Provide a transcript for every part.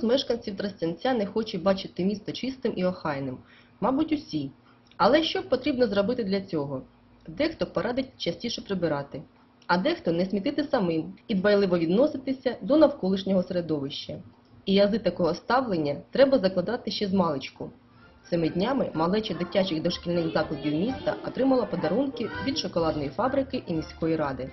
з мешканців Тростянця не хоче бачити місто чистим і охайним? Мабуть, усі. Але що потрібно зробити для цього? Дехто порадить частіше прибирати, а дехто не смітити самим і дбайливо відноситися до навколишнього середовища. І язи такого ставлення треба закладати ще з маличку. Цими днями малеча дитячих дошкільних закладів міста отримала подарунки від шоколадної фабрики і міської ради.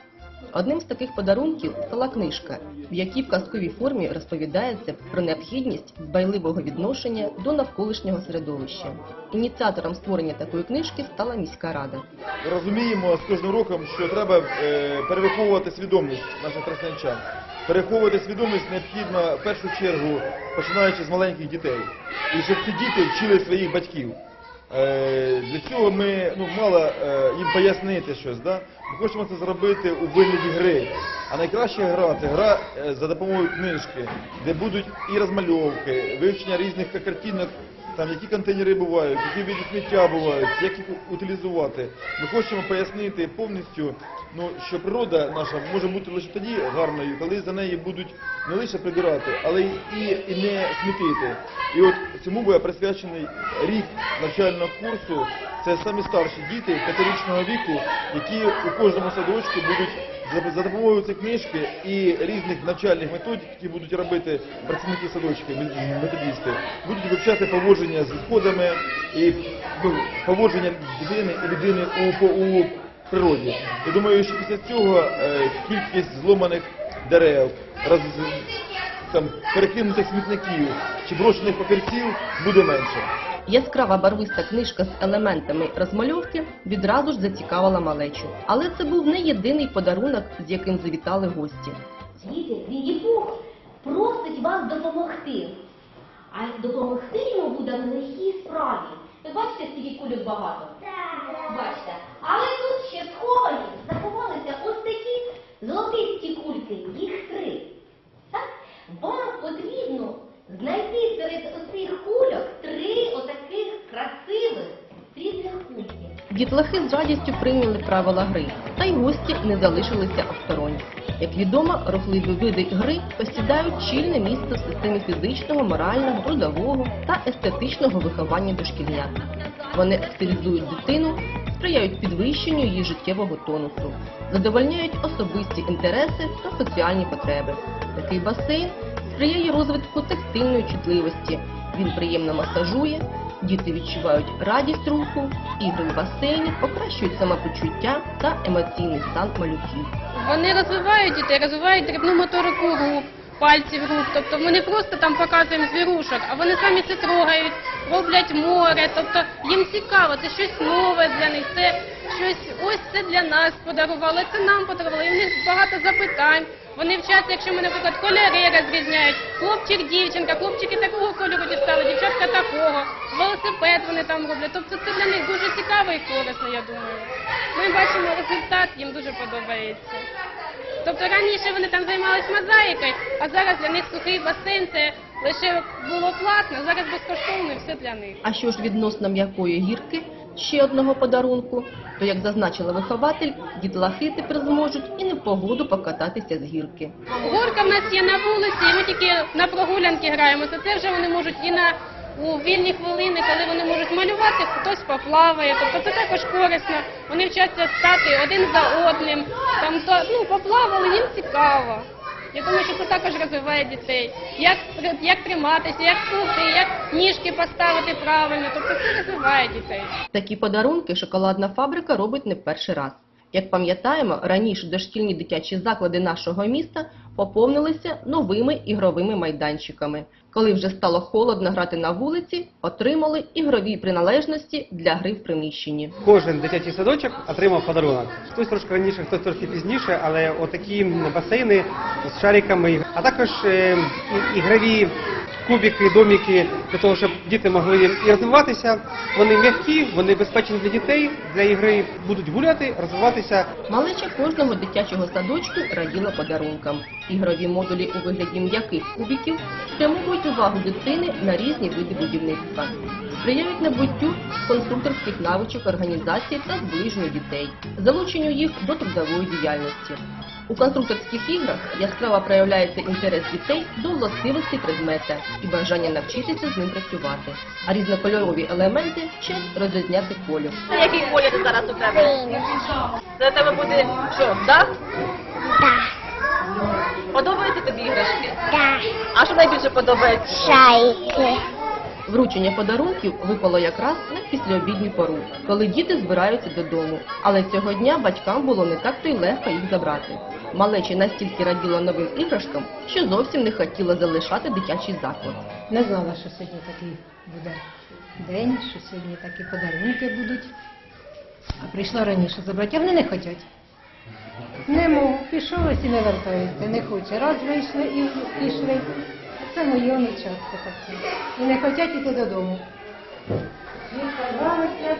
Одним з таких подарунків стала книжка, в якій в казковій формі розповідається про необхідність дбайливого відношення до навколишнього середовища. Ініціатором створення такої книжки стала міська рада. Розуміємо з кожним роком, що треба е, перевиховувати свідомість наших тростянчан. Переховувати свідомість необхідно в першу чергу, починаючи з маленьких дітей. І щоб ці діти вчили своїх батьків. Е, Для цього ми ну, мало е, їм пояснити щось. Да? Ми хочемо це зробити у вигляді гри. А найкраща гра це гра е, за допомогою книжки, де будуть і розмальовки, вивчення різних картинок, там які контейнери бувають, які види сміття бувають, як їх утилізувати. Ми хочемо пояснити повністю, ну, що природа наша може бути лише тоді гарною, коли за неї будуть не лише прибирати, але і, і не смітити. І от цьому буде присвячений рік навчального курсу. Це самі старші діти п'ятирічного віку, які у кожному садочку будуть за- допомогою цієї книжки і різних навчальних методик, які будуть робити працівники садочків, мет- методисти, будуть вивчати поводження з відходами і ну, поводження людини і людини у, у природі. Я думаю, що після цього е, кількість зломаних дерев, роз, там, перекинутих смітників чи брошених папірців буде менше. Яскрава барвиста книжка з елементами розмальовки відразу ж зацікавила малечу. Але це був не єдиний подарунок, з яким завітали гості. Діти, Вінні-Пух просить вас допомогти. А допомогти йому буде в легкій справі. Ви бачите, скільки кульок багато? Бачите. Але тут ще сховані, заховалися ось такі золотисті кульки, їх три. Так? Вам потрібно знайти серед три отаких Дітлахи з радістю прийняли правила гри, та й гості не залишилися осторонь. Як відомо, рухливі види гри посідають чільне місце в системі фізичного, морального, трудового та естетичного виховання дошкільнят. Вони активізують дитину, сприяють підвищенню її життєвого тонусу, задовольняють особисті інтереси та соціальні потреби. Такий басейн сприяє розвитку тактильної чутливості. Він приємно масажує, діти відчувають радість руху, ігри в басейні покращують самопочуття та емоційний стан малюків. Вони розвивають дітей, розвивають дрібну моторику рук, пальців рук. Тобто ми не просто там показуємо звірушок, а вони самі це трогають, роблять море. Тобто їм цікаво, це щось нове для них, це щось ось це для нас подарували, це нам подарували. І в них багато запитань. Вони вчаться, якщо ми, наприклад, кольори розрізняють, хлопчик, дівчинка, хлопчики такого кольору дістали, дівчатка такого, велосипед вони там роблять. Тобто це для них дуже цікаво і корисно, я думаю. Ми бачимо результат, їм дуже подобається. Тобто раніше вони там займалися мозаїкою, а зараз для них сухий басейн це лише було платно, зараз безкоштовно і все для них. А що ж відносно м'якої гірки, ще одного подарунку, то як зазначила вихователь, дітлахи тепер зможуть і не в погоду покататися з гірки. Горка в нас є на вулиці, ми тільки на прогулянки граємося. Це вже вони можуть і на у вільні хвилини, коли вони можуть малювати, хтось поплаває. Тобто це також корисно. Вони вчаться стати один за одним. Там то ну поплавали, їм цікаво. Я думаю, що це також розвиває дітей. Як як триматися, як плути, як ніжки поставити правильно. Тобто це розвиває дітей. Такі подарунки шоколадна фабрика робить не в перший раз. Як пам'ятаємо, раніше дошкільні дитячі заклади нашого міста поповнилися новими ігровими майданчиками. Коли вже стало холодно грати на вулиці, отримали ігрові приналежності для гри в приміщенні. Кожен дитячий садочок отримав подарунок. Хтось трошки раніше, хтось трошки пізніше, але отакі басейни з шариками, а також е, ігрові кубики, доміки для того, щоб діти могли і розвиватися. Вони м'які, вони безпечні для дітей, для ігри будуть гуляти, розвиватися. Малеча кожного дитячого садочку раділа подарункам. Ігрові модулі у вигляді м'яких кубиків спрямовують увагу дитини на різні види будівництва, сприяють набуттю конструкторських навичок організації та зближенню дітей, залученню їх до трудової діяльності. У конструкторських іграх яскраво проявляється інтерес дітей до властивостей предмета і бажання навчитися з ним працювати. А різнокольорові елементи вчать розрізняти колір. Який колір зараз у тебе? Це тебе буде що, дах? Подобаються тобі іграшки? Так, А що найбільше подобається? шайки. Вручення подарунків випало якраз на післяобідню пору, коли діти збираються додому. Але цього дня батькам було не так то й легко їх забрати. Малечі настільки раділа новим іграшкам, що зовсім не хотіла залишати дитячий заклад. Не знала, що сьогодні такий буде день, що сьогодні такі подарунки будуть. А прийшла раніше забрати, а вони не хочуть. Не можу, пішов і не вертається, не хоче. Раз вийшли і пішли. Це моє нечасто таке. І не хочуть йти додому.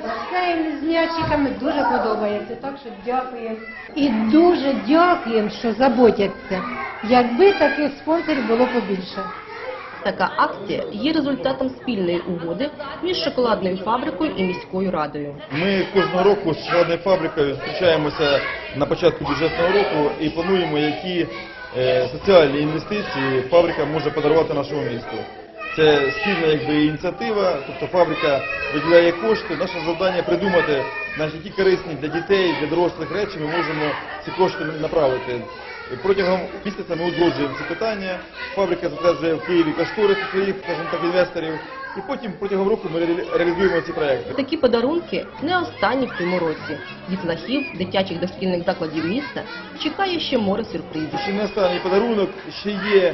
Басейн з м'ячиками дуже подобається, так що дякуємо. І дуже дякуємо, що заботяться. Якби таких спонсорів було побільше. Така акція є результатом спільної угоди між шоколадною фабрикою і міською радою. Ми кожного року з шоколадною фабрикою зустрічаємося на початку бюджетного року і плануємо, які соціальні інвестиції фабрика може подарувати нашому місту. Це спільна якби, ініціатива, тобто фабрика виділяє кошти. Наше завдання придумати, навіть які корисні для дітей, для дорослих речі, ми можемо ці кошти направити. Протягом місяця ми узгоджуємо ці питання. Фабрика затверджує в Києві кошторис своїх, інвесторів. І потім протягом року ми реалізуємо ці проекти. Такі подарунки не останні в цьому році. Дітлахів дитячих дошкільних закладів міста чекає ще море сюрпризів. Ще не останній подарунок, ще є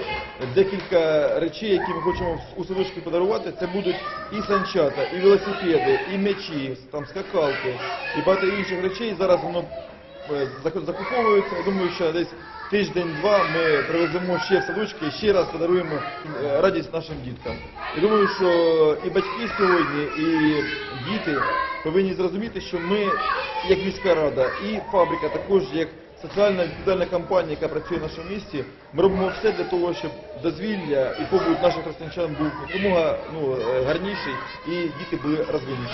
декілька речей, які ми хочемо у садочку подарувати. Це будуть і санчата, і велосипеди, і м'ячі, там скакалки, і багато інших речей. Зараз воно е, зак- Я думаю, що десь тиждень-два ми привеземо ще в садочки і ще раз подаруємо е, радість нашим діткам. Я думаю, що і батьки сьогодні, і діти повинні зрозуміти, що ми, як міська рада, і фабрика, також як соціальна відповідальна компанія, яка працює в нашому місті, ми робимо все для того, щоб дозвілля і побут наших християнчан був якомога ну, е, гарніший і діти були розвиніші.